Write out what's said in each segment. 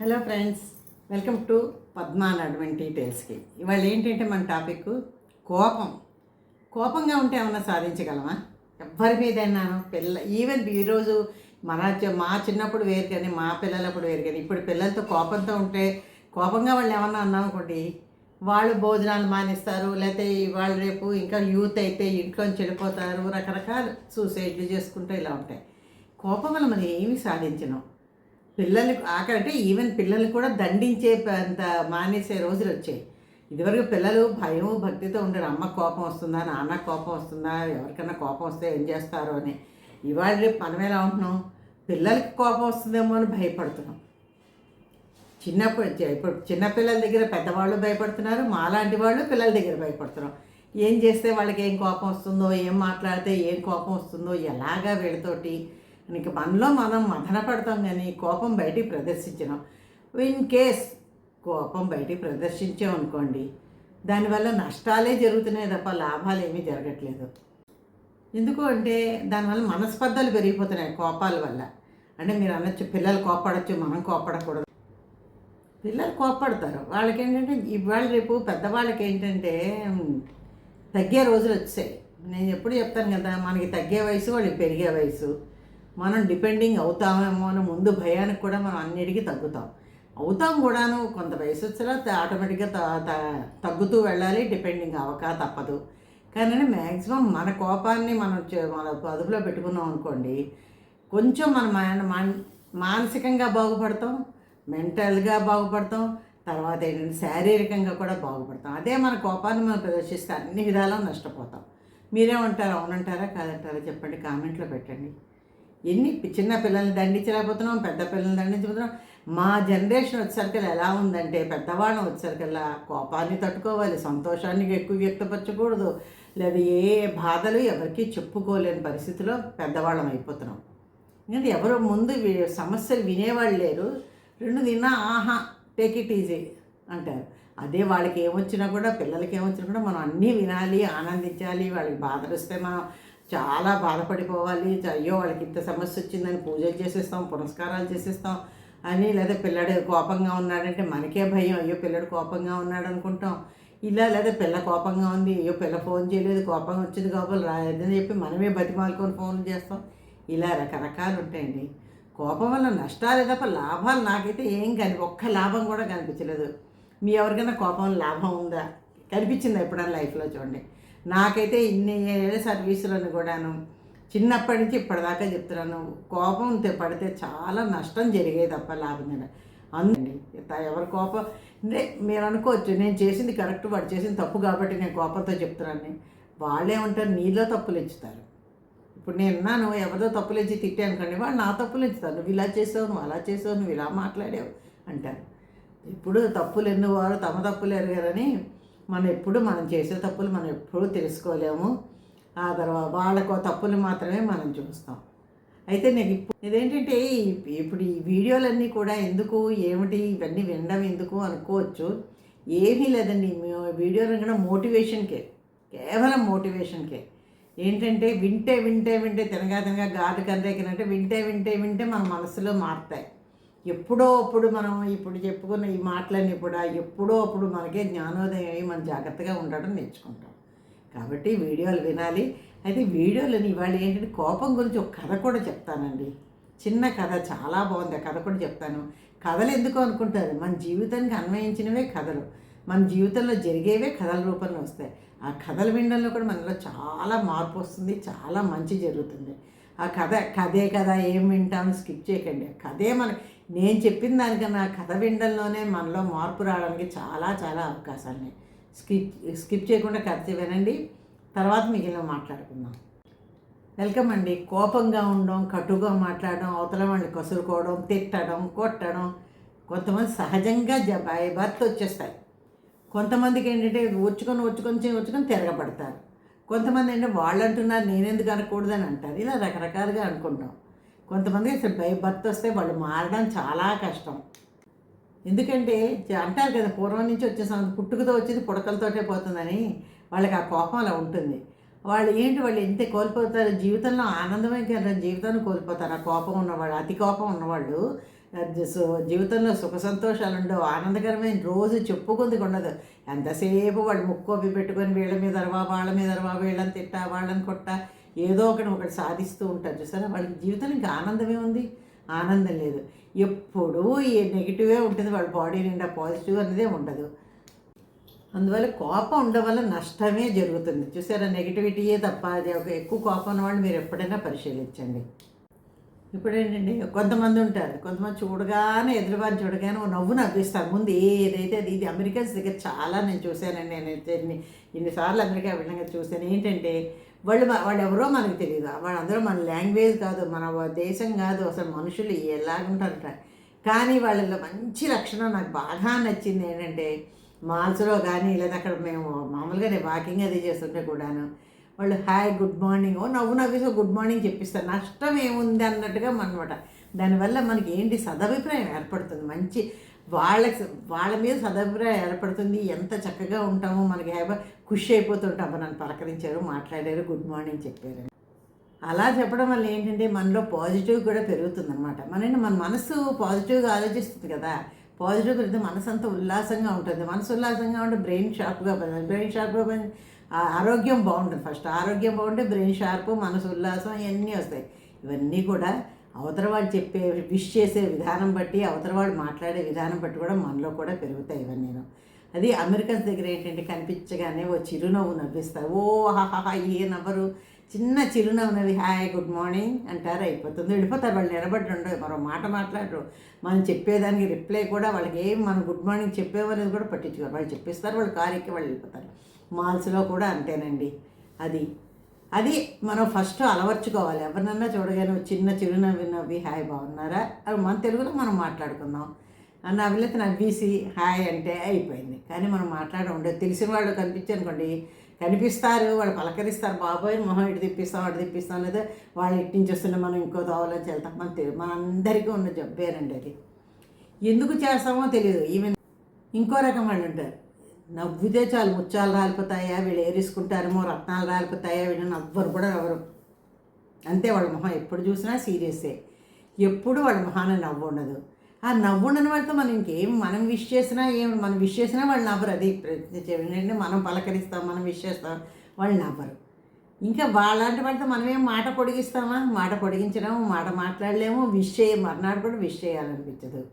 Hello friends welcome to Padma advent డీటెయిల్స్కి ఇవాళ ఏంటంటే మన టాపిక్ కోపం. కోపంగా ఉంటే ఏమన్నా సాధించగలమా? ఎవ్వరి మీదైనాను పిల్ల ఈవెన్ ఈరోజు మన మా చిన్నప్పుడు వేరు కానీ మా పిల్లలప్పుడు వేరు కానీ ఇప్పుడు పిల్లలతో కోపంతో ఉంటే కోపంగా వాళ్ళు ఏమన్నా అన్నామనుకోండి వాళ్ళు భోజనాలు మానేస్తారు లేకపోతే వాళ్ళు రేపు ఇంకా యూత్ అయితే ఇంట్లో చెడిపోతారు రకరకాల సూసైడ్లు చేసుకుంటూ ఇలా ఉంటాయి. కోపం వల్ల మనం ఏమీ సాధించను పిల్లలకి అంటే ఈవెన్ పిల్లల్ని కూడా దండించే అంత మానేసే రోజులు వచ్చాయి. ఇదివరకు పిల్లలు భయం భక్తితో ఉండరు. అమ్మ కోపం వస్తుందా నాన్న కోపం వస్తుందా ఎవరికైనా కోపం వస్తే ఏం చేస్తారు అని. ఇవాళ రేపు మనం ఎలా ఉంటున్నాం? పిల్లలకి కోపం వస్తుందేమో అని భయపడుతున్నాం. చిన్నప్పుడు ఇప్పుడు చిన్నపిల్లల దగ్గర పెద్దవాళ్ళు భయపడుతున్నారు. మాలాంటి వాళ్ళు పిల్లల దగ్గర భయపడుతున్నాం ఏం చేస్తే వాళ్ళకి ఏం కోపం వస్తుందో ఏం మాట్లాడితే ఏం కోపం వస్తుందో ఎలాగా వీళ్ళతోటి నీకు మనలో మనం మదన పడతాం కానీ కోపం బయటికి ప్రదర్శించినాం ఇన్ కేస్ కోపం బయటికి ప్రదర్శించాం అనుకోండి దానివల్ల నష్టాలే జరుగుతున్నాయి తప్ప లాభాలు ఏమీ జరగట్లేదు. ఎందుకు అంటే దానివల్ల మనస్పర్ధలు పెరిగిపోతున్నాయి కోపాల వల్ల. అంటే మీరు అనొచ్చు పిల్లలు కోపడచ్చు మనం కోపడకూడదు. పిల్లలు కోప్పడతారు వాళ్ళకి ఏంటంటే ఇవాళ రేపు పెద్దవాళ్ళకి ఏంటంటే తగ్గే రోజులు వచ్చాయి. నేను ఎప్పుడు చెప్తాను కదా మనకి తగ్గే వయసు వాళ్ళకి పెరిగే వయసు. మనం డిపెండింగ్ అవుతామేమో అని ముందు భయానికి కూడా మనం అన్నిటికీ తగ్గుతాం. అవుతాం కూడాను కొంత వయసు వచ్చినా ఆటోమేటిక్గా త- త- తగ్గుతూ వెళ్ళాలి డిపెండింగ్ అవక తప్పదు. కానీ మ్యాక్సిమం మన కోపాన్ని మనం మన అదుపులో పెట్టుకున్నాం అనుకోండి కొంచెం మన మాన మానసికంగా బాగుపడతాం మెంటల్గా బాగుపడతాం తర్వాత ఏంటంటే శారీరకంగా కూడా బాగుపడతాం. అదే మన కోపాన్ని మనం ప్రదర్శిస్తే అన్ని విధాలా నష్టపోతాం. మీరేమంటారు అవునంటారా కాదంటారా చెప్పండి కామెంట్లో పెట్టండి. ఎన్ని చిన్న పిల్లల్ని దండించలేకపోతున్నాం పెద్ద పిల్లల్ని దండించబోతున్నాం మా జనరేషన్ వచ్చేసరికల్లా ఎలా ఉందంటే పెద్దవాళ్ళం వచ్చేసరికల్లా కోపాన్ని తట్టుకోవాలి సంతోషాన్ని ఎక్కువ వ్యక్తపరచకూడదు. లేదా ఏ బాధలు ఎవరికి చెప్పుకోలేని పరిస్థితిలో పెద్దవాళ్ళం అయిపోతున్నాం. ఎందుకంటే ఎవరు ముందు సమస్యలు వినేవాళ్ళు లేరు. రెండు తిన్నా ఆహా టేక్ ఇట్ ఈజీ అంటారు. అదే వాళ్ళకి ఏమొచ్చినా కూడా పిల్లలకి ఏమొచ్చినా కూడా మనం అన్నీ వినాలి ఆనందించాలి వాళ్ళకి బాధలు వస్తే మనం చాలా బాధపడిపోవాలి. అయ్యో వాళ్ళకి ఇంత సమస్య వచ్చిందని పూజలు చేసేస్తాం పునస్కారాలు చేసేస్తాం అని లేదా పిల్లడు కోపంగా ఉన్నాడంటే మనకే భయం. అయ్యో పిల్లడు కోపంగా ఉన్నాడు అనుకుంటాం ఇలా లేదా పిల్ల కోపంగా ఉంది అయ్యో పిల్ల ఫోన్ చేయలేదు కోపంగా వచ్చింది కాబట్టి రాలేదని చెప్పి మనమే బతిమాలుకొని ఫోన్ చేస్తాం. ఇలా రకరకాలు ఉంటాయండి. కోపం వల్ల నష్టాలే తప్ప లాభాలు నాకైతే ఏం కని ఒక్క లాభం కూడా కనిపించలేదు. మీ ఎవరికైనా కోపం లాభం ఉందా? కనిపించిందా ఎప్పుడైనా లైఫ్లో చూడండి. నాకైతే ఇన్ని ఏళ్ళ సర్వీసులను కూడాను చిన్నప్పటి నుంచి ఇప్పటిదాకా చెప్తున్నాను కోపం పడితే చాలా నష్టం జరిగేది తప్ప లాభం లేదు. అందండి ఎవరి కోపం? అంటే మీరు అనుకోవచ్చు నేను చేసింది కరెక్ట్ వాడు చేసింది తప్పు కాబట్టి నేను కోపంతో చెప్తున్నాను. వాళ్ళే ఉంటారు నీలో తప్పులు ఇచ్చుతారు ఇప్పుడు నేను ఉన్నాను ఎవరిదో తప్పులు ఇచ్చి తిట్టాను కానీ వాడు నా తప్పులు ఇచ్చుతారు నువ్వు ఇలా చేసావు నువ్వు అలా చేసావు నువ్వు ఇలా మాట్లాడావు అంటారు. ఇప్పుడు తప్పులు ఎన్నువారు తమ తప్పులు ఎరగారని మనం ఎప్పుడు మనం చేసే తప్పులు మనం ఎప్పుడూ తెలుసుకోలేము. ఆ తర్వాత వాళ్ళకు తప్పులు మాత్రమే మనం చూస్తాం. అయితే నేను ఇప్పుడు ఇదేంటంటే ఇప్పుడు ఈ వీడియోలన్నీ కూడా ఎందుకు ఏమిటి ఇవన్నీ వినడం ఎందుకు అనుకోవచ్చు. ఏమీ లేదండి. మేము వీడియోలు కూడా మోటివేషన్కే కేవలం మోటివేషన్కే. ఏంటంటే వింటే వింటే వింటే తినగా తినగా ఘాటు కందేకినట్టే వింటే వింటే వింటే మన మనసులో మారుతాయి. ఎప్పుడో అప్పుడు మనం ఇప్పుడు చెప్పుకున్న ఈ మాటలన్నీ కూడా ఎప్పుడో అప్పుడు మనకే జ్ఞానోదయం అయ్యి మనం జాగ్రత్తగా ఉండడం నేర్చుకుంటాం. కాబట్టి వీడియోలు వినాలి. అయితే వీడియోలని ఇవాళ ఏంటంటే కోపం గురించి ఒక కథ కూడా చెప్తానండి. చిన్న కథ చాలా బాగుంది. ఆ కథ కూడా చెప్తాను. కథలు ఎందుకు అనుకుంటారు? మన జీవితానికి అన్వయించినవే కథలు. మన జీవితంలో జరిగేవే కథల రూపంలో వస్తాయి. ఆ కథలు వినడంలో కూడా మనలో చాలా మార్పు వస్తుంది. చాలా మంచి జరుగుతుంది. ఆ కథ కథే కదా ఏం వింటాము స్కిప్ చేయకండి. కథే మన నేను చెప్పిన దానికన్నా ఆ కథ వినడంలోనే మనలో మార్పు రావడానికి చాలా చాలా అవకాశాలు ఉన్నాయి. స్కిప్ స్కిప్ చేయకుండా కథ వినండి. తర్వాత మిగిలిన మాట్లాడుకుందాం. వెల్కమ్ అండి. కోపంగా ఉండడం కటుగా మాట్లాడడం అవతల వాళ్ళని కసురుకోవడం తిట్టడం కొట్టడం కొంతమంది సహజంగా జ వచ్చేస్తాయి. కొంతమందికి ఏంటంటే వచ్చుకొని వచ్చుకొని వచ్చుకొని తిరగబడతారు. కొంతమంది అంటే వాళ్ళు అంటున్నారు నేనెందుకు అనకూడదని అంటారు. ఇలా రకరకాలుగా అనుకుంటాం. కొంతమంది అసలు బై వస్తే వాళ్ళు మారడం చాలా కష్టం. ఎందుకంటే అంటారు కదా పూర్వం నుంచి వచ్చే సమయం పుట్టుకతో వచ్చేది పుడకలతోటే పోతుందని వాళ్ళకి ఆ కోపం అలా ఉంటుంది. వాళ్ళు ఏంటి వాళ్ళు ఎంత కోల్పోతారు? జీవితంలో ఆనందమే కదా జీవితాన్ని కోల్పోతారు. ఆ కోపం ఉన్నవాళ్ళు అతి కోపం ఉన్నవాళ్ళు సు- జీవితంలో సుఖ సంతోషాలు ఉండవు ఆనందకరమైన రోజు చెప్పుకుందుకు ఉండదు. ఎంతసేపు వాళ్ళు ముక్కోపి పెట్టుకొని వీళ్ళ మీద అరవా వాళ్ళ మీద అరవా వీళ్ళని తిట్టా వాళ్ళని కొట్టా ఏదో ఒకటి ఒకటి సాధిస్తూ ఉంటారు. చూసారా? వాళ్ళకి జీవితం ఇంకా ఆనందమే ఉంది. ఆనందం లేదు. ఎప్పుడూ ఈ నెగిటివే ఉంటుంది. వాళ్ళ బాడీ నిండా పాజిటివ్ అనేదే ఉండదు. అందువల్ల కోపం ఉండడం వల్ల నష్టమే జరుగుతుంది. చూసారా? నెగిటివిటీయే తప్ప అది ఒక ఎక్కువ కోపం ఉన్న వాళ్ళు మీరు ఎప్పుడైనా పరిశీలించండి. ఇప్పుడు ఏంటండి కొంతమంది ఉంటారు. కొంతమంది చూడగానే ఎదురువారిని చూడగానే ఓ నవ్వు నవ్విస్తారు. ముందు ఏదైతే అది ఇది అమెరికన్స్ దగ్గర చాలా నేను చూశానండి. నేనైతే ఇన్నిసార్లు అమెరికా వెళ్ళగా చూశాను. ఏంటంటే వాళ్ళు వాళ్ళు ఎవరో మనకు తెలియదు వాళ్ళందరూ మన లాంగ్వేజ్ కాదు మన దేశం కాదు అసలు మనుషులు ఎలాగుంటారట. కానీ వాళ్ళలో మంచి లక్షణం నాకు బాగా నచ్చింది ఏంటంటే మాల్స్లో కానీ లేదా అక్కడ మేము మామూలుగా నేను వాకింగ్ అది చేస్తుంటే కూడాను వాళ్ళు హాయ్ గుడ్ మార్నింగ్ ఓ నవ్వు నవ్వేసో గుడ్ మార్నింగ్ చెప్పిస్తారు. నష్టం ఏముంది? అన్నట్టుగా అనమాట దానివల్ల మనకి ఏంటి? సదభిప్రాయం ఏర్పడుతుంది. మంచి వాళ్ళకి వాళ్ళ మీద సదభిప్రాయం ఏర్పడుతుంది. ఎంత చక్కగా ఉంటామో మనకి హ్యాపీ ఖుషి అయిపోతుంటాం. నన్ను పలకరించారు మాట్లాడారు గుడ్ మార్నింగ్ చెప్పారు. అలా చెప్పడం వల్ల ఏంటంటే మనలో పాజిటివ్ కూడా పెరుగుతుంది అనమాట మన మన మనసు పాజిటివ్గా ఆలోచిస్తుంది కదా. పాజిటివ్ పెరిగితే మనసు అంతా ఉల్లాసంగా ఉంటుంది. మనసు ఉల్లాసంగా ఉంటే బ్రెయిన్ షార్ప్గా పని బ్రెయిన్ షార్ప్గా పని ఆ ఆరోగ్యం బాగుంటుంది ఫస్ట్ ఆరోగ్యం బాగుంటే బ్రెయిన్ షార్ప్ మనసు ఉల్లాసం ఇవన్నీ వస్తాయి. ఇవన్నీ కూడా అవతల వాళ్ళు చెప్పే విష్ చేసే విధానం బట్టి అవతల వాళ్ళు మాట్లాడే విధానం బట్టి కూడా మనలో కూడా పెరుగుతాయి ఇవన్నీ. అది అమెరికన్స్ దగ్గర ఏంటంటే కనిపించగానే ఓ చిరునవ్వు నవ్విస్తారు ఓ హాహా ఏ నవ్వరు? చిన్న చిరునవ్వు హాయ్ గుడ్ మార్నింగ్ అంటారు. అయిపోతుంది. వెళ్ళిపోతారు వాళ్ళు నిలబడి ఉండవు మరో మాట మాట్లాడరు. మనం చెప్పేదానికి రిప్లై కూడా వాళ్ళకి ఏం మనం గుడ్ మార్నింగ్ చెప్పేవనేది కూడా పట్టించుకోరు. వాళ్ళు చెప్పిస్తారు. వాళ్ళు కారు ఎక్కి వాళ్ళు వెళ్ళిపోతారు. మాల్స్లో కూడా అంతేనండి. అది అది మనం ఫస్ట్ అలవర్చుకోవాలి. ఎవరినన్నా చూడగానే చిన్న చిరునవ్వి నవ్వి హాయ్ బాగున్నారా? అవి మన తెలుగులో మనం మాట్లాడుకుందాం. అన్న నవ్వులైతే నవ్వేసి హాయ్ అంటే అయిపోయింది. కానీ మనం మాట్లాడ ఉండదు. తెలిసిన వాళ్ళు కనిపించనుకోండి. కనిపిస్తారు వాళ్ళు పలకరిస్తారు బాబోయ్ మొహం ఇటు తిప్పిస్తాం అటు తిప్పిస్తాం లేదా వాళ్ళు ఇటు నుంచి వస్తుంటే మనం ఇంకో దోవలోంచి వెళ్తాం. మన మన అందరికీ ఉన్న జబ్బేనండి అది. ఎందుకు చేస్తామో తెలియదు ఈవెన్ ఇంకో రకం వాళ్ళు ఉంటారు. నవ్వితే చాలు ముత్యాలు రాలిపోతాయా వీళ్ళు ఏరేసుకుంటారేమో రత్నాలు రాలిపోతాయా వీళ్ళు నవ్వరు కూడా ఎవరు. అంతే వాళ్ళ మొహం ఎప్పుడు చూసినా సీరియస్సే. ఎప్పుడు వాళ్ళ మొహాన నవ్వు ఉండదు. ఆ నవ్వు ఉండని వాళ్ళతో మనం ఇంకేం మనం విష్ చేసినా ఏం మనం విష్ చేసినా వాళ్ళు నవ్వరు. అది ఏంటంటే మనం పలకరిస్తాం మనం విష్ చేస్తాం వాళ్ళు నవ్వరు. ఇంకా వాళ్ళంటి వాళ్ళతో మనం ఏం మాట పొడిగిస్తామా? మాట పొడిగించడం మాట మాట్లాడలేము విష్ చేయ మర్నాడు కూడా విష్ చేయాలనిపించదు.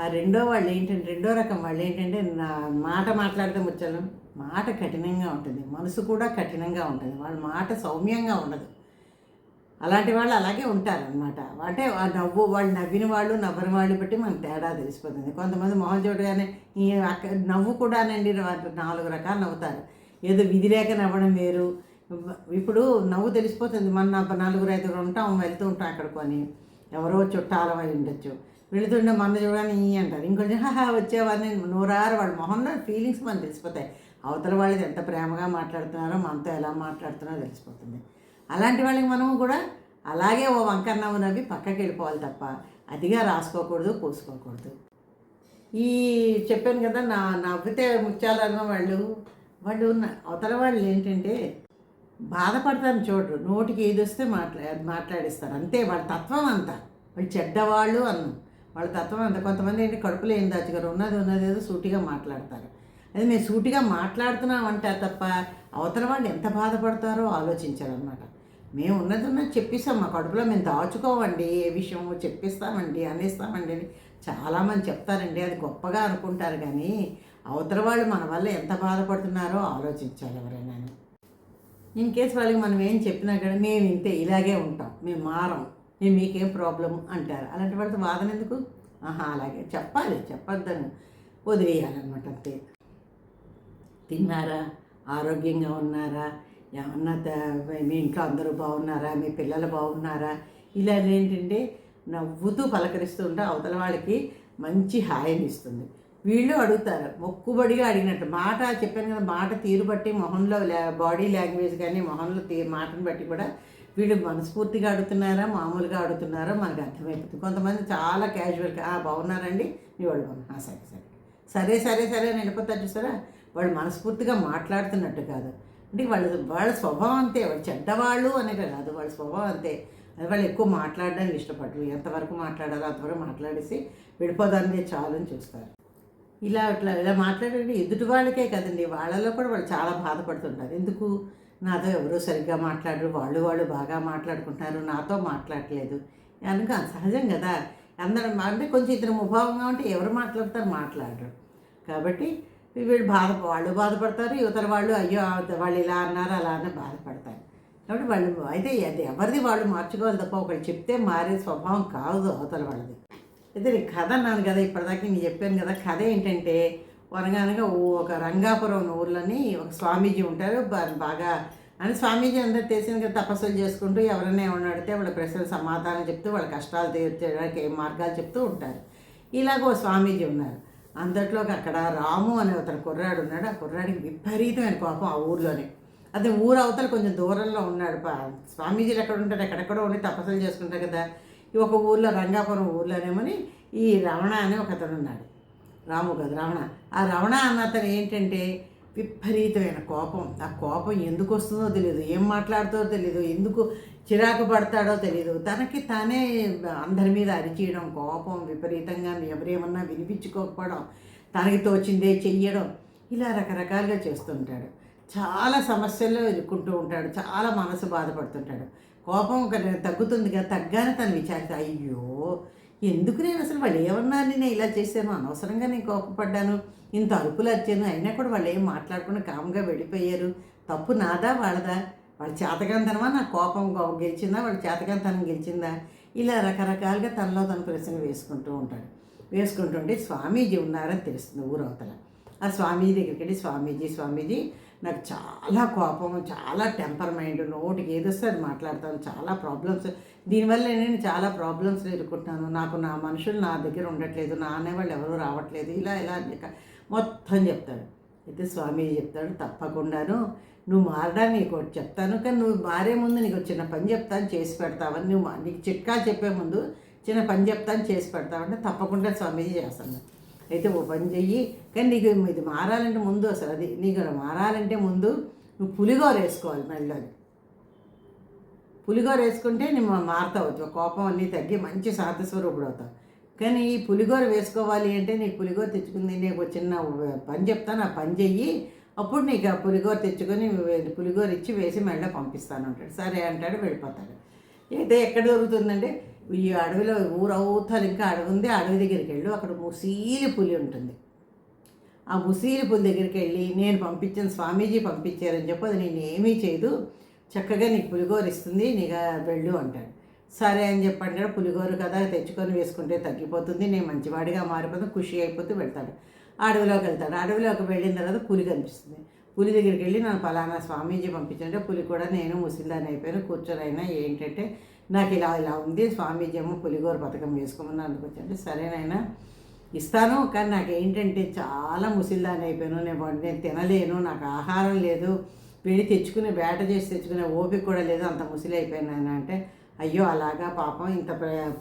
ఆ రెండో వాళ్ళు ఏంటంటే రెండో రకం వాళ్ళు ఏంటంటే నా మాట మాట్లాడితే ముచ్చలం మాట కఠినంగా ఉంటుంది. మనసు కూడా కఠినంగా ఉంటుంది. వాళ్ళ మాట సౌమ్యంగా ఉండదు. అలాంటి వాళ్ళు అలాగే ఉంటారనమాట అంటే ఆ నవ్వు వాళ్ళు నవ్విన వాళ్ళు నవ్వని వాళ్ళు బట్టి మనకు తేడా తెలిసిపోతుంది. కొంతమంది మొహం చూడగానే ఈ నవ్వు కూడానండి నాలుగు రకాలు నవ్వుతారు. ఏదో విధి లేక నవ్వడం వేరు. ఇప్పుడు నవ్వు తెలిసిపోతుంది. మన నలుగురు ఐదుగురు ఉంటాం వెళ్తూ ఉంటాం అక్కడ కొని ఎవరో చుట్టాలమై ఉండొచ్చు. వెళుతుండే మన చూడని ఈ అంటారు. ఇంకొంచెం హాహా వచ్చేవారిని నూరారు వాళ్ళ మొహంలో ఫీలింగ్స్ మనకు తెలిసిపోతాయి. అవతల వాళ్ళది ఎంత ప్రేమగా మాట్లాడుతున్నారో మనతో ఎలా మాట్లాడుతున్నారో తెలిసిపోతుంది. అలాంటి వాళ్ళకి మనము కూడా అలాగే ఓ వంకర నవ్వు నవ్వి పక్కకి వెళ్ళిపోవాలి తప్ప అదిగా రాసుకోకూడదు పూసుకోకూడదు ఈ చెప్పాను కదా నా నవ్వితే ముత్యాలన్న వాళ్ళు వాళ్ళు ఉన్న అవతల వాళ్ళు ఏంటంటే బాధపడతాను చూడరు నోటికి ఏది వస్తే మాట్లా మాట్లాడిస్తారు. అంతే వాళ్ళ తత్వం అంతా. వాళ్ళు చెడ్డవాళ్ళు అన్ను. వాళ్ళ తత్వం అంత. కొంతమంది ఏంటి కడుపులో ఏం దాచుగారు ఉన్నది ఉన్నది ఏదో సూటిగా మాట్లాడతారు. అది మేము సూటిగా మాట్లాడుతున్నామంటే తప్ప అవతల వాళ్ళు ఎంత బాధపడతారో ఆలోచించారనమాట మేము ఉన్నది ఉన్నది చెప్పిస్తాం మా కడుపులో మేము దాచుకోవండి ఏ విషయమో చెప్పిస్తామండి అనేస్తామండి అని చాలామంది చెప్తారండి. అది గొప్పగా అనుకుంటారు కానీ అవతల వాళ్ళు మన వల్ల ఎంత బాధపడుతున్నారో ఆలోచించాలి ఎవరైనా ఇన్ కేస్ వాళ్ళకి మనం ఏం చెప్పినా కానీ మేము ఇంతే ఇలాగే ఉంటాం మేము మారం మేము మీకేం ప్రాబ్లం అంటారు. అలాంటి వాళ్ళతో వాదన ఎందుకు? ఆహా అలాగే చెప్పాలి చెప్పొద్దని వదిలేయాలన్నమాట అంతే. తిన్నారా? ఆరోగ్యంగా ఉన్నారా? ఏమన్నా మీ ఇంట్లో అందరూ బాగున్నారా? మీ పిల్లలు బాగున్నారా? ఇలా ఏంటంటే నవ్వుతూ పలకరిస్తూ ఉంటే అవతల వాళ్ళకి మంచి హాయిని ఇస్తుంది. వీళ్ళు అడుగుతారు మొక్కుబడిగా అడిగినట్టు. మాట చెప్పాను కదా మాట తీరు బట్టి మొహంలో బాడీ లాంగ్వేజ్ కానీ మొహంలో తీ మాటను బట్టి కూడా వీళ్ళు మనస్ఫూర్తిగా అడుగుతున్నారా మామూలుగా అడుగుతున్నారా మనకు అర్థమైపోతుంది. కొంతమంది చాలా క్యాజువల్గా బాగున్నారండి మీ వాళ్ళు సరే సరే. సరే సరే సరే అని వెళ్ళిపోతారు చూసారా? వాళ్ళు మనస్ఫూర్తిగా మాట్లాడుతున్నట్టు కాదు. అంటే వాళ్ళ వాళ్ళ స్వభావం అంతే వాళ్ళు చెడ్డవాళ్ళు అనేది కాదు వాళ్ళ స్వభావం అంతే. అది వాళ్ళు ఎక్కువ మాట్లాడడానికి ఇష్టపడరు. ఎంతవరకు మాట్లాడాలో అంతవరకు మాట్లాడేసి విడిపోదాన్ని చాలు అని చూస్తారు. ఇలా అట్లా ఇలా మాట్లాడండి ఎదుటి వాళ్ళకే కదండి. వాళ్ళలో కూడా వాళ్ళు చాలా బాధపడుతుంటారు. ఎందుకు? నాతో ఎవరో సరిగ్గా మాట్లాడరు. వాళ్ళు వాళ్ళు బాగా మాట్లాడుకుంటున్నారు నాతో మాట్లాడట్లేదు. కనుక సహజం కదా. అందరం అంటే కొంచెం ఇద్దరు ముభావంగా ఉంటే ఎవరు మాట్లాడతారు? మాట్లాడరు. కాబట్టి వీళ్ళు బాధ వాళ్ళు బాధపడతారు యువతల వాళ్ళు అయ్యో వాళ్ళు ఇలా అన్నారు అలా అని బాధపడతారు. కాబట్టి వాళ్ళు అయితే అది ఎవరిది వాళ్ళు మార్చుకోవాలి తప్ప ఒకళ్ళు చెప్తే మారే స్వభావం కాదు అవతల వాళ్ళది. అయితే నేను కథ అన్నాను కదా ఇప్పటిదాకా నేను చెప్పాను కదా కథ ఏంటంటే వనగానగా ఒక రంగాపురం ఊర్లోని ఒక స్వామీజీ ఉంటారు బాగా అని స్వామీజీ అందరు తెలిసిన కదా తపస్సులు చేసుకుంటూ ఎవరైనా ఏమన్నా అడితే వాళ్ళ ప్రశ్నలు సమాధానం చెప్తూ వాళ్ళ కష్టాలు తీర్చడానికి ఏ మార్గాలు చెప్తూ ఉంటారు. ఇలాగ ఓ స్వామీజీ ఉన్నారు. అంతట్లోకి అక్కడ రాము అనే అతను కుర్రాడు ఉన్నాడు. ఆ కుర్రాడికి విపరీతమైన కోపం ఆ ఊర్లోనే. అతను ఊరు అవతల కొంచెం దూరంలో ఉన్నాడు. స్వామీజీలు ఎక్కడ ఉంటారు? ఎక్కడెక్కడో ఉండి తపస్సులు చేసుకుంటారు కదా. ఈ ఒక ఊర్లో రంగాపురం ఊర్లోనేమని ఈ రమణ అనే ఒక అతను ఉన్నాడు. రాము కదా రమణ. ఆ రమణ అన్న అతను ఏంటంటే విపరీతమైన కోపం. ఆ కోపం ఎందుకు వస్తుందో తెలియదు ఏం మాట్లాడుతుందో తెలియదు ఎందుకు చిరాకు పడతాడో తెలియదు తనకి తానే అందరి మీద అరిచేయడం కోపం విపరీతంగా ఎవరేమన్నా వినిపించుకోకపోవడం తనకి తోచిందే చెయ్యడం ఇలా రకరకాలుగా చేస్తుంటాడు. చాలా సమస్యల్లో ఎదుర్కొంటూ ఉంటాడు. చాలా మనసు బాధపడుతుంటాడు. కోపం ఒక తగ్గుతుంది కదా తగ్గానే తను విచారిత అయ్యో ఎందుకు నేను అసలు వాళ్ళు ఏమన్నా నేను ఇలా చేశాను? అనవసరంగా నేను కోపపడ్డాను. ఇంత అరుపులు వచ్చాను అయినా కూడా వాళ్ళు ఏం మాట్లాడకుండా కామ్గా వెళ్ళిపోయారు. తప్పు నాదా వాళ్ళదా? వాళ్ళ చేతకంతనమా నా కోపం గెలిచిందా? వాళ్ళ చేతకంతనం గెలిచిందా? ఇలా రకరకాలుగా తనలో తన ప్రశ్న వేసుకుంటూ ఉంటాడు. వేసుకుంటుంటే స్వామీజీ ఉన్నారని తెలుస్తుంది ఊరవతల ఆ స్వామీజీ దగ్గరికి వెళ్ళి స్వామీజీ స్వామీజీ నాకు చాలా కోపం చాలా టెంపర్ మైండ్ నోటికి ఏదొస్తే అది మాట్లాడతాను చాలా ప్రాబ్లమ్స్. దీనివల్ల నేను చాలా ప్రాబ్లమ్స్ ఎదుర్కొంటున్నాను. నాకు నా మనుషులు నా దగ్గర ఉండట్లేదు. నా అనేవాళ్ళు ఎవరు రావట్లేదు. ఇలా ఇలా మొత్తం చెప్తాడు. అయితే స్వామీజీ చెప్తాడు తప్పకుండాను నువ్వు మారడానికి నీకు ఒకటి చెప్తాను కానీ నువ్వు మారే ముందు నీకు చిన్న పని చెప్తాను చేసి పెడతావని నువ్వు నీకు చిట్కా చెప్పే ముందు చిన్న పని చెప్తాను చేసి పెడతావంటే తప్పకుండా స్వామీజీ చేస్తాను అయితే ఓ పని చెయ్యి కానీ నీకు ఇది మారాలంటే ముందు అసలు అది నీకు మారాలంటే ముందు నువ్వు పులిగోర వేసుకోవాలి మెల్లగా. పులిగోర వేసుకుంటే నువ్వు మారుతావు కోపం అన్నీ తగ్గి మంచి సాధస్వరూపుడు అవుతావు. కానీ ఈ పులిగోర వేసుకోవాలి అంటే నీకు పులిగోర తెచ్చుకుంది నీకు చిన్న పని చెప్తాను ఆ పని చెయ్యి. అప్పుడు నీకు ఆ పులిగోర తెచ్చుకొని పులిగోర ఇచ్చి వేసి మెళ్ళ పంపిస్తాను అంటాడు. సరే అంటాడు వెళ్ళిపోతాడు. అయితే ఎక్కడ దొరుకుతుందంటే ఈ అడవిలో ఊరవుతారు ఇంకా అడవి ఉంది అడవి దగ్గరికి వెళ్ళు. అక్కడ ముసీలి పులి ఉంటుంది. ఆ ముసీలి పులి దగ్గరికి వెళ్ళి నేను పంపించిన స్వామీజీ పంపించారని చెప్పి అది నేను ఏమీ చేయదు. చక్కగా నీకు పులిగోర ఇస్తుంది నీగా వెళ్ళు అంటాడు. సరే అని చెప్పండి పులిగోరు కదా తెచ్చుకొని వేసుకుంటే తగ్గిపోతుంది. నేను మంచివాడిగా మారిపోతే ఖుషి అయిపోతూ వెళ్తాడు. అడవిలోకి వెళ్తాడు. అడవిలోకి వెళ్ళిన తర్వాత పులి కనిపిస్తుంది. పులి దగ్గరికి వెళ్ళి నన్ను పలానా స్వామీజీ పంపించంటే పులి కూడా నేను ముసిందాన్ని అయిపోయాను కూర్చొని అయినా ఏంటంటే నాకు ఇలా ఇలా ఉంది. స్వామీజీ ఏమో పులిగోర పథకం వేసుకోమని అందుకొచ్చంటే సరేనైనా ఇస్తాను. కానీ నాకు ఏంటంటే చాలా ముసిల్దాన్ని అయిపోయాను. నేను నేను తినలేను. నాకు ఆహారం లేదు. వెళ్ళి తెచ్చుకునే వేట చేసి తెచ్చుకునే ఓపిక కూడా లేదు. అంత ముసిలి అయిపోయాను అంటే అయ్యో అలాగా పాపం ఇంత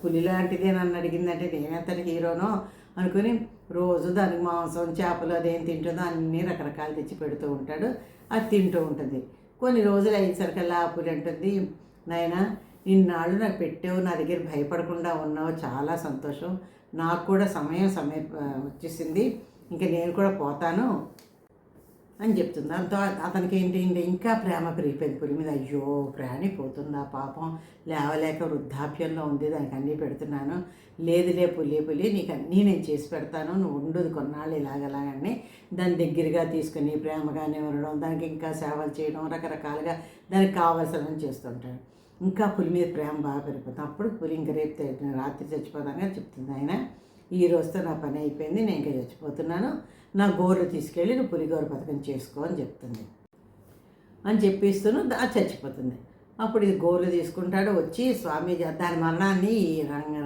పులి లాంటిది నన్ను అడిగిందంటే నేనెంతటి హీరోనో అనుకుని రోజు దానికి మాంసం చేపలు అదేం తింటుందో అన్నీ రకరకాలు తెచ్చి పెడుతూ ఉంటాడు. అది తింటూ ఉంటుంది. కొన్ని రోజులు అయ్యేసరికల్లా ఆ పులి అంటుంది నాయనా ఇన్నాళ్ళు నాకు పెట్టావు నా దగ్గర భయపడకుండా ఉన్నావు చాలా సంతోషం. నాకు కూడా సమయం సమయం వచ్చేసింది. ఇంకా నేను కూడా పోతాను. అని చెప్తుంది. దాంతో అతనికి ఏంటి ఇంకా- ఇంకా ప్రేమ పెరిగిపోయింది పులి మీద. అయ్యో ప్రాణి పోతుందా పాపం. లేవలేక వృద్ధాప్యంలో ఉంది దానికి అన్నీ పెడుతున్నాను. లేదులే పులి పులి నీకు అన్నీ నేను చేసి పెడతాను. నువ్వు ఉండదు కొన్నాళ్ళు ఇలాగలాగని దాని దగ్గరగా తీసుకుని ప్రేమగానే ఉండడం దానికి ఇంకా సేవలు చేయడం రకరకాలుగా దానికి కావాల్సిన చేస్తుంటాడు. ఇంకా పులి మీద ప్రేమ బాగా పెరిగిపోతుంది. అప్పుడు పులి ఇంక రేపు రాత్రి చచ్చిపోతానని చెప్తుంది ఆయన. ఈ రోజుతో నా పని అయిపోయింది నేను ఇంకా చచ్చిపోతున్నాను. నా గోర్లు తీసుకెళ్ళి నువ్వు పులిగోర పథకం చేసుకో అని చెప్తుంది. అని చెప్పిస్తూను దా చచ్చిపోతుంది. అప్పుడు ఇది గోర్లు తీసుకుంటాడు వచ్చి స్వామి దాని మరణాన్ని ఈ రంగ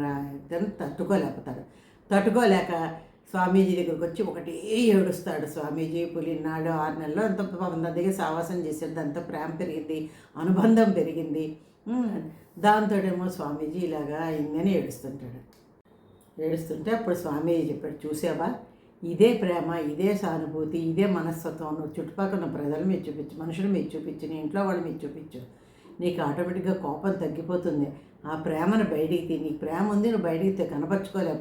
తట్టుకోలేకపోతాడు. తట్టుకోలేక స్వామీజీ దగ్గరికి వచ్చి ఒకటే ఏడుస్తాడు. స్వామీజీ పులినాడు ఆరు నెలలు అంత పాపం దాని దగ్గర సావాసం చేసేది దాంతో ప్రేమ పెరిగింది అనుబంధం పెరిగింది. దాంతో ఏమో స్వామీజీ ఇలాగా అయిందని ఏడుస్తుంటాడు. ఏడుస్తుంటే అప్పుడు స్వామీజీ చెప్పాడు చూసావా? ఇదే ప్రేమ ఇదే సానుభూతి ఇదే మనస్తత్వం నువ్వు చుట్టుపక్కల ఉన్న ప్రజలు మీరు చూపించు మనుషులు మీరు చూపించు నీ ఇంట్లో వాళ్ళు మీరు చూపించు. నీకు ఆటోమేటిక్గా కోపం తగ్గిపోతుంది. ఆ ప్రేమను బయటికి తీ నీకు ప్రేమ ఉంది నువ్వు బయటికి తీ- కనబర్చే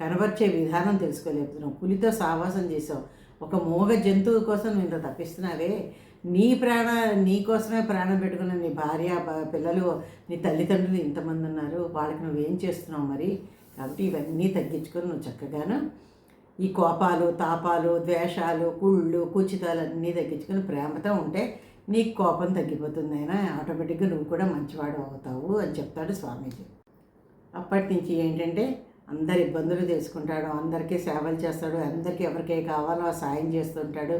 కనపరిచే విధానం తెలుసుకోలేకపోతున్నావు. పులితో సావాసం చేసావు ఒక మూగ జంతువు కోసం ఇంత తప్పిస్తున్నావే. నీ ప్రాణ నీ కోసమే ప్రాణం పెట్టుకున్న నీ భార్య పిల్లలు నీ తల్లిదండ్రులు ఇంతమంది ఉన్నారు. వాళ్ళకి నువ్వేం చేస్తున్నావు మరి? కాబట్టి ఇవన్నీ తగ్గించుకొని నువ్వు చక్కగాను ఈ కోపాలు తాపాలు ద్వేషాలు కుళ్ళు కుచితాలు అన్నీ తగ్గించుకొని ప్రేమతో ఉంటే నీకు కోపం తగ్గిపోతుంది అయినా ఆటోమేటిక్గా నువ్వు కూడా మంచివాడు అవుతావు అని చెప్తాడు స్వామీజీ. అప్పటి నుంచి ఏంటంటే అందరి ఇబ్బందులు తెలుసుకుంటాడు అందరికీ సేవలు చేస్తాడు అందరికీ ఎవరికే కావాలో ఆ సాయం చేస్తుంటాడు.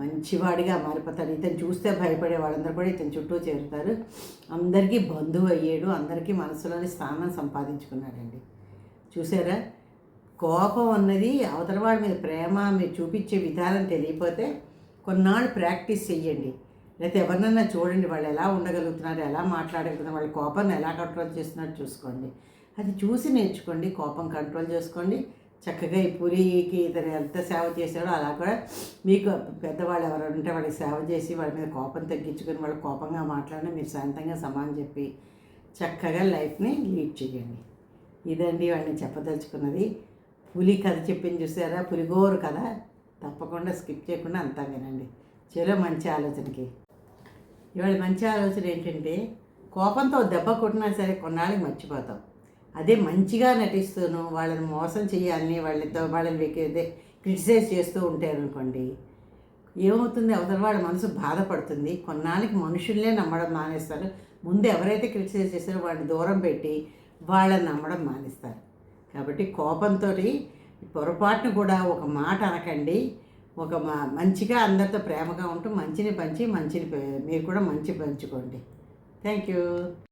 మంచివాడిగా మారిపోతాడు. ఇతను చూస్తే భయపడే వాళ్ళందరూ కూడా ఇతని చుట్టూ చేరుతారు. అందరికీ బంధువు అయ్యాడు అందరికీ మనసులోని స్థానం సంపాదించుకున్నాడండి. చూసారా? కోపం అన్నది అవతల వాడి మీద ప్రేమ మీరు చూపించే విధానం తెలియకపోతే కొన్నాళ్ళు ప్రాక్టీస్ చెయ్యండి. లేకపోతే ఎవరినన్నా చూడండి వాళ్ళు ఎలా ఉండగలుగుతున్నారు ఎలా మాట్లాడగలుగుతున్నారు వాళ్ళ కోపాన్ని ఎలా కంట్రోల్ చేస్తున్నారు చూసుకోండి. అది చూసి నేర్చుకోండి కోపం కంట్రోల్ చేసుకోండి. చక్కగా ఈ పులికి ఇతను ఎంత సేవ చేశాడో అలా కూడా మీకు పెద్దవాళ్ళు ఎవరు ఉంటే వాళ్ళకి సేవ చేసి వాళ్ళ మీద కోపం తగ్గించుకొని వాళ్ళు కోపంగా మాట్లాడినా మీరు శాంతంగా సమానం చెప్పి చక్కగా లైఫ్ని లీడ్ చేయండి ఇదండి వాళ్ళని చెప్పదలుచుకున్నది. పులి కథ చెప్పింది చూసారా? పులిగోరు కథ. తప్పకుండా స్కిప్ చేయకుండా అంతా వినండి. చలో మంచి ఆలోచనకి. ఇవాళ మంచి ఆలోచన ఏంటంటే కోపంతో దెబ్బ కొట్టినా సరే కొన్నాళ్ళకి మర్చిపోతాం. అదే మంచిగా నటిస్తూను వాళ్ళని మోసం చేయాలని వాళ్ళతో వాళ్ళని వెకి- క్రిటిసైజ్ చేస్తూ ఉంటారనుకోండి ఏమవుతుంది? అవతల వాళ్ళ మనసు బాధపడుతుంది. కొన్నాళ్ళకి మనుషుల్నే నమ్మడం మానేస్తారు. ముందు ఎవరైతే క్రిటిసైజ్ చేస్తారో వాడిని దూరం పెట్టి వాళ్ళని నమ్మడం మానేస్తారు. కాబట్టి కోపంతో పొరపాటును కూడా ఒక మాట అనకండి. ఒక మా- మంచిగా అందరితో ప్రేమగా ఉంటూ మంచిని పంచి మంచిని మీరు కూడా మంచి పంచుకోండి. Thank you